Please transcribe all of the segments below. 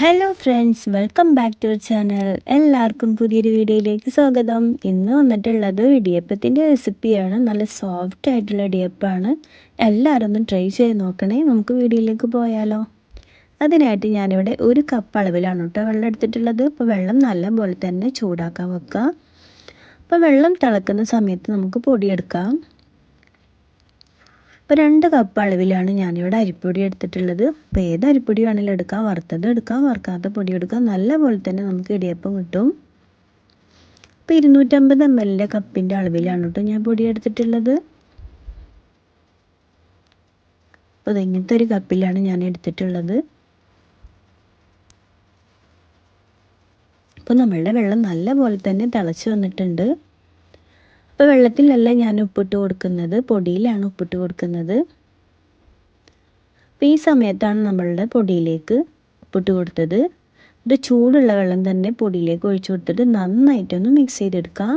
Hello friends welcome back to channel എല്ലാവർക്കും പുതിയൊരു വീഡിയോയിലേക്ക് സ്വാഗതം. ഇന്ന് വന്നിട്ടുള്ളത് ഇടിയപ്പത്തിന്റെ റെസിപ്പിയാണ് നല്ല സോഫ്റ്റ് ആയിട്ടുള്ള ഇടിയപ്പമാണ് എല്ലാവരും ഒന്ന് ട്രൈ ചെയ്ത് നോക്കണേ. നമുക്ക് വീഡിയോയിലേക്ക് പോയാലോ. അതിനായിട്ട് ഞാനിവിടെ ഒരു കപ്പ് അളവിലാണ് കേട്ടോ വെള്ളം എടുത്തിട്ടുള്ളത്. അപ്പോൾ വെള്ളം നല്ല പോലെ തന്നെ ചൂടാക്കാൻ വെക്കുക. അപ്പോൾ വെള്ളം തിളക്കുന്ന സമയത്ത് നമുക്ക് പൊടിയെടുക്കാം. ഇപ്പോൾ രണ്ട് കപ്പ് അളവിലാണ് ഞാനിവിടെ അരിപ്പൊടി എടുത്തിട്ടുള്ളത്. അപ്പോൾ ഏത് അരിപ്പൊടി വേണമെങ്കിലും എടുക്കാം. വറുത്തത് എടുക്കാം. വറുക്കാത്ത പൊടി എടുക്കാം. നല്ലപോലെ തന്നെ നമുക്ക് ഇടിയപ്പം കിട്ടും. ഇപ്പോൾ ഇരുന്നൂറ്റമ്പത് എം എല്ലിന്റെ കപ്പിന്റെ അളവിലാണ് കേട്ടോ ഞാൻ പൊടി എടുത്തിട്ടുള്ളത്. അപ്പോൾ ഇങ്ങനത്തെ ഒരു കപ്പിലാണ് ഞാൻ എടുത്തിട്ടുള്ളത്. അപ്പോൾ നമ്മളുടെ വെള്ളം നല്ല പോലെ തന്നെ തിളച്ച് വന്നിട്ടുണ്ട്. ഇപ്പോൾ വെള്ളത്തിലല്ല ഞാൻ ഉപ്പിട്ട് കൊടുക്കുന്നത്. പൊടിയിലാണ് ഉപ്പിട്ട് കൊടുക്കുന്നത്. അപ്പോൾ ഈ സമയത്താണ് നമ്മളുടെ പൊടിയിലേക്ക് ഉപ്പിട്ട് കൊടുത്തത്. ഇത് ചൂടുള്ള വെള്ളം തന്നെ പൊടിയിലേക്ക് ഒഴിച്ചു കൊടുത്തിട്ട് നന്നായിട്ടൊന്ന് മിക്സ് ചെയ്തെടുക്കാം.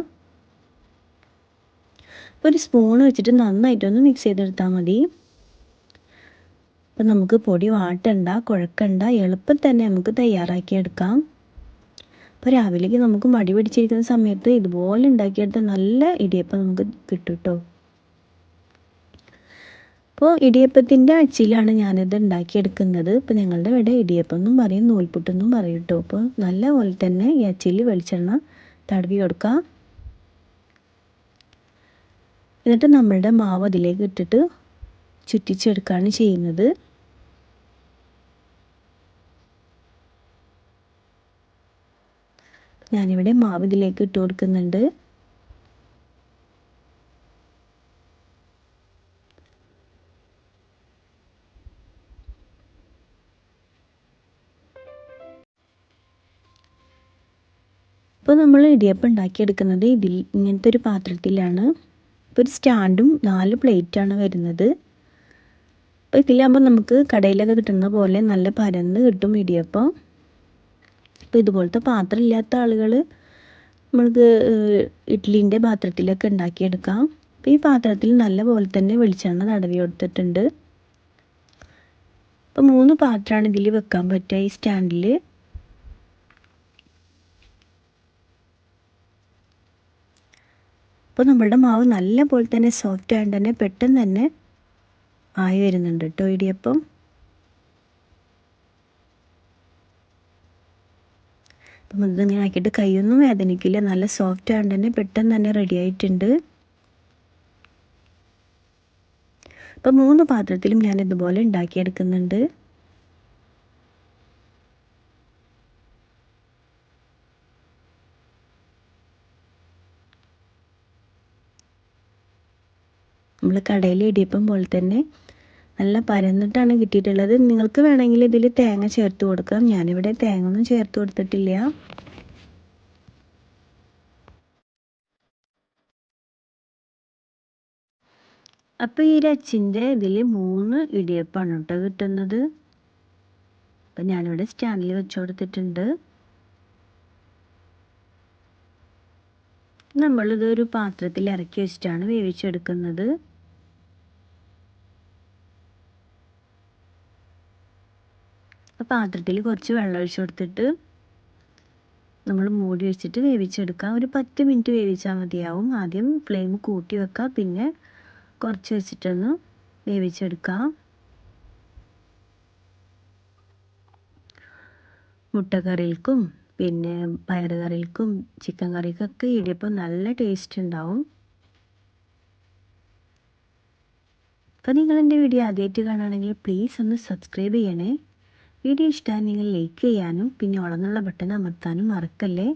ഒരു സ്പൂൺ വെച്ചിട്ട് നന്നായിട്ടൊന്ന് മിക്സ് ചെയ്തെടുത്താൽ മതി. അപ്പം നമുക്ക് പൊടി വാട്ടണ്ട കുഴക്കണ്ട എളുപ്പം തന്നെ നമുക്ക് തയ്യാറാക്കി എടുക്കാം അപ്പോൾ രാവിലേക്ക് നമുക്ക് മടി പിടിച്ചിരിക്കുന്ന സമയത്ത് ഇതുപോലെ ഉണ്ടാക്കിയെടുത്ത നല്ല ഇടിയപ്പം നമുക്ക് കിട്ടും കേട്ടോ അപ്പോൾ ഇടിയപ്പത്തിന്റെ അച്ചിലാണ് ഞാനിത് ഉണ്ടാക്കിയെടുക്കുന്നത്. ഇപ്പോൾ ഞങ്ങളുടെ ഇവിടെ ഇടിയപ്പം എന്നും പറയും നൂൽപുട്ടെന്നും പറയും കേട്ടോ. അപ്പോൾ നല്ല പോലെ തന്നെ ഈ അച്ചിൽ വെളിച്ചെണ്ണ തടവി കൊടുക്കുക എന്നിട്ട് നമ്മളുടെ മാവ് അതിലേക്ക് ഇട്ടിട്ട് ചുറ്റിച്ചെടുക്കുകയാണ് ചെയ്യുന്നത്. ഞാനിവിടെ മാവ് ഇതിലേക്ക് ഇട്ട് കൊടുക്കുന്നുണ്ട്. ഇപ്പോൾ നമ്മൾ ഇടിയപ്പം ഉണ്ടാക്കിയെടുക്കുന്നത് ഇതിൽ ഇങ്ങനത്തെ ഒരു പാത്രത്തിലാണ്. ഇപ്പോൾ ഒരു സ്റ്റാൻഡും നാല് പ്ലേറ്റാണ് വരുന്നത്. അപ്പോൾ ഇതിലാകുമ്പോൾ നമുക്ക് കടയിലൊക്കെ കിട്ടുന്ന പോലെ നല്ല പരന്ന് കിട്ടും ഇടിയപ്പം. അപ്പോൾ ഇതുപോലത്തെ പാത്രം ഇല്ലാത്ത ആളുകൾ നമ്മൾക്ക് ഇഡ്ഡലീന്റെ പാത്രത്തിലൊക്കെ ഉണ്ടാക്കിയെടുക്കാം. അപ്പോൾ ഈ പാത്രത്തിൽ നല്ല പോലെ തന്നെ വെളിച്ചെണ്ണ തടവി കൊടുത്തിട്ടുണ്ട്. അപ്പോൾ മൂന്ന് പാത്രമാണ് ഇതിൽ വെക്കാൻ പറ്റുക ഈ സ്റ്റാൻഡിൽ അപ്പോൾ നമ്മളുടെ മാവ് നല്ല പോലെ തന്നെ സോഫ്റ്റ് ആയതുകൊണ്ട് തന്നെ പെട്ടെന്ന് തന്നെ ആയി വരുന്നുണ്ട് കേട്ടോ ഇടിയപ്പം. അപ്പം ഇതിങ്ങനെ ആക്കിയിട്ട് കൈയൊന്നും വേദനിക്കില്ല. നല്ല സോഫ്റ്റ് ആയതുകൊണ്ട് തന്നെ. പെട്ടെന്ന് തന്നെ റെഡി ആയിട്ടുണ്ട്. അപ്പം മൂന്ന് പാത്രത്തിലും ഞാൻ ഇതുപോലെ ഉണ്ടാക്കിയെടുക്കുന്നുണ്ട്. നമ്മൾ കടയിൽ ഇടിയപ്പം പോലെ തന്നെ നല്ല പരന്നിട്ടാണ് കിട്ടിയിട്ടുള്ളത്. നിങ്ങൾക്ക് വേണമെങ്കിൽ ഇതിൽ തേങ്ങ ചേർത്ത് കൊടുക്കാം. ഞാനിവിടെ തേങ്ങ ഒന്നും ചേർത്ത് കൊടുത്തിട്ടില്ല. അപ്പോൾ ഈ രച്ചിന്റെ ഇതിൽ മൂന്ന് ഇടിയപ്പമാണ് കേട്ടോ കിട്ടുന്നത്. അപ്പം ഞാനിവിടെ സ്റ്റാൻഡിൽ വെച്ച് കൊടുത്തിട്ടുണ്ട്. നമ്മളിതൊരു പാത്രത്തിൽ ഇറക്കി വെച്ചിട്ടാണ് വേവിച്ചെടുക്കുന്നത്. പാത്രത്തിൽ കുറച്ച് വെള്ളം ഒഴിച്ച് കൊടുത്തിട്ട് നമ്മൾ മൂടി വെച്ചിട്ട് വേവിച്ചെടുക്കാം. ഒരു പത്ത് മിനിറ്റ് വേവിച്ചാൽ മതിയാവും. ആദ്യം ഫ്ലെയിം കൂട്ടി വെക്കുക പിന്നെ കുറച്ച് വെച്ചിട്ടൊന്ന് വേവിച്ചെടുക്കാം. മുട്ടക്കറികൾക്കും പിന്നെ പയർ കറികൾക്കും ചിക്കൻ കറിക്കൊക്കെ ഇടിയപ്പം നല്ല ടേസ്റ്റ് ഉണ്ടാവും. അപ്പോൾ നിങ്ങൾ എന്റെ വീഡിയോ ആദ്യമായിട്ട് കാണുകയാണെങ്കിൽ പ്ലീസ് ഒന്ന് സബ്സ്ക്രൈബ് ചെയ്യണേ. വീഡിയോ ഇഷ്ടമായി നിങ്ങൾ ലൈക്ക് ചെയ്യാനും പിന്നെ ഉളന്നുള്ള ബട്ടൺ അമർത്താനും മറക്കല്ലേ?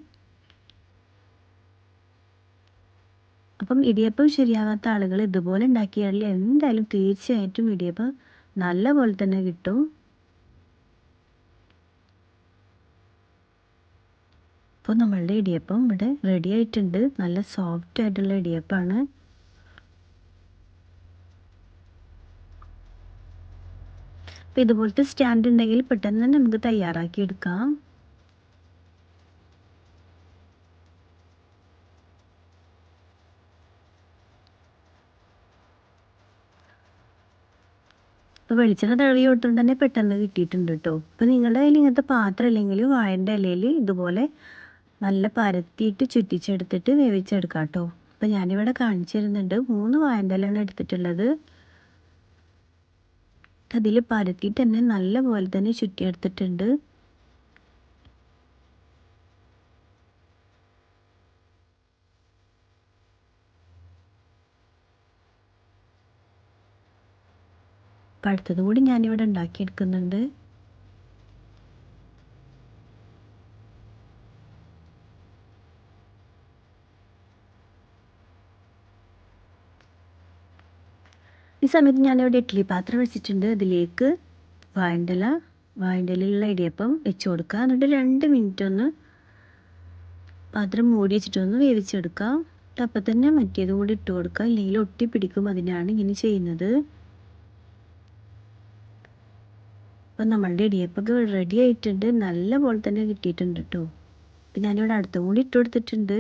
അപ്പം ഇടിയപ്പം ശരിയാവാത്ത ആളുകൾ ഇതുപോലെ ഉണ്ടാക്കിയാൽ എന്തായാലും തീർച്ചയായിട്ടും ഇടിയപ്പം നല്ല പോലെ തന്നെ കിട്ടും. അപ്പോൾ നമ്മളുടെ ഇടിയപ്പം ഇവിടെ റെഡി ആയിട്ടുണ്ട്. നല്ല സോഫ്റ്റ് ആയിട്ടുള്ള ഇടിയപ്പമാണ് അപ്പോൾ ഇതുപോലത്തെ സ്റ്റാൻഡ് ഉണ്ടെങ്കിൽ പെട്ടെന്ന് തന്നെ നമുക്ക് തയ്യാറാക്കി എടുക്കാം. ഇപ്പോൾ വെളിച്ചെണ്ണ തടവി കൊടുത്തുകൊണ്ട് തന്നെ പെട്ടെന്ന് കിട്ടിയിട്ടുണ്ട് കേട്ടോ. ഇപ്പോൾ നിങ്ങളുടെ കയ്യിൽ ഇങ്ങനത്തെ പാത്രം ഇല്ലെങ്കിൽ വാഴന്റെ ഇലയിൽ ഇതുപോലെ നല്ല പരത്തിയിട്ട് ചുറ്റിച്ചെടുത്തിട്ട് വേവിച്ചെടുക്കാം കേട്ടോ. അപ്പോൾ ഞാനിവിടെ കാണിച്ചു തരുന്നുണ്ട്. മൂന്ന് വാഴന്റെ ഇലയാണ് എടുത്തിട്ടുള്ളത്. അതിൽ പരത്തിയിട്ട് തന്നെ നല്ല പോലെ തന്നെ ചുറ്റിയെടുത്തിട്ടുണ്ട്. പഴുത്തത് കൂടി ഞാനിവിടെ ഉണ്ടാക്കിയെടുക്കുന്നുണ്ട്. ഈ സമയത്ത് ഞാനിവിടെ ഇഡ്ഡലി പാത്രം വെച്ചിട്ടുണ്ട്. അതിലേക്ക് വാഴണ്ടല വാഴണ്ടലുള്ള ഇടിയപ്പം വെച്ച് കൊടുക്കുക എന്നിട്ട് രണ്ട് മിനിറ്റ് ഒന്ന് പാത്രം മൂടി വെച്ചിട്ടൊന്ന് വേവിച്ചെടുക്കുക അപ്പം തന്നെ മറ്റേതും കൂടി ഇട്ട് കൊടുക്കുക ഇല്ലെങ്കിൽ ഒട്ടിപ്പിടിക്കും അതിനാണ് ഇങ്ങനെ ചെയ്യുന്നത്. അപ്പം നമ്മളുടെ ഇടിയപ്പൊക്കെ റെഡി ആയിട്ടുണ്ട്. നല്ല പോലെ തന്നെ കിട്ടിയിട്ടുണ്ട് കേട്ടോ. ഞാനിവിടെ അടുത്തും കൂടി ഇട്ട് കൊടുത്തിട്ടുണ്ട്.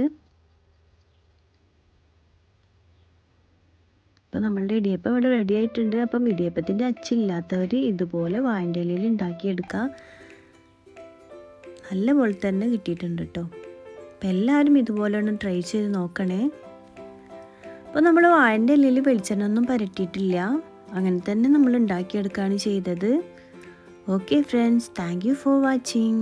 അപ്പം നമ്മളുടെ ഇടിയപ്പം ഇവിടെ റെഡി ആയിട്ടുണ്ട്. അപ്പം ഇടിയപ്പത്തിന്റെ അച്ചില്ലാത്തവർ ഇതുപോലെ വാഴന്റെ ഇലയിൽ നല്ല പോലെ തന്നെ കിട്ടിയിട്ടുണ്ട് കേട്ടോ. അപ്പം എല്ലാവരും ഇതുപോലെ ഒന്ന് ട്രൈ ചെയ്ത് നോക്കണേ. അപ്പോൾ നമ്മൾ വാഴന്റെ ഇലയിൽ വെളിച്ചെണ്ണ ഒന്നും പരട്ടിയിട്ടില്ല. അങ്ങനെ തന്നെ നമ്മൾ ഉണ്ടാക്കിയെടുക്കുകയാണ് ചെയ്തത്. Okay friends thank you for watching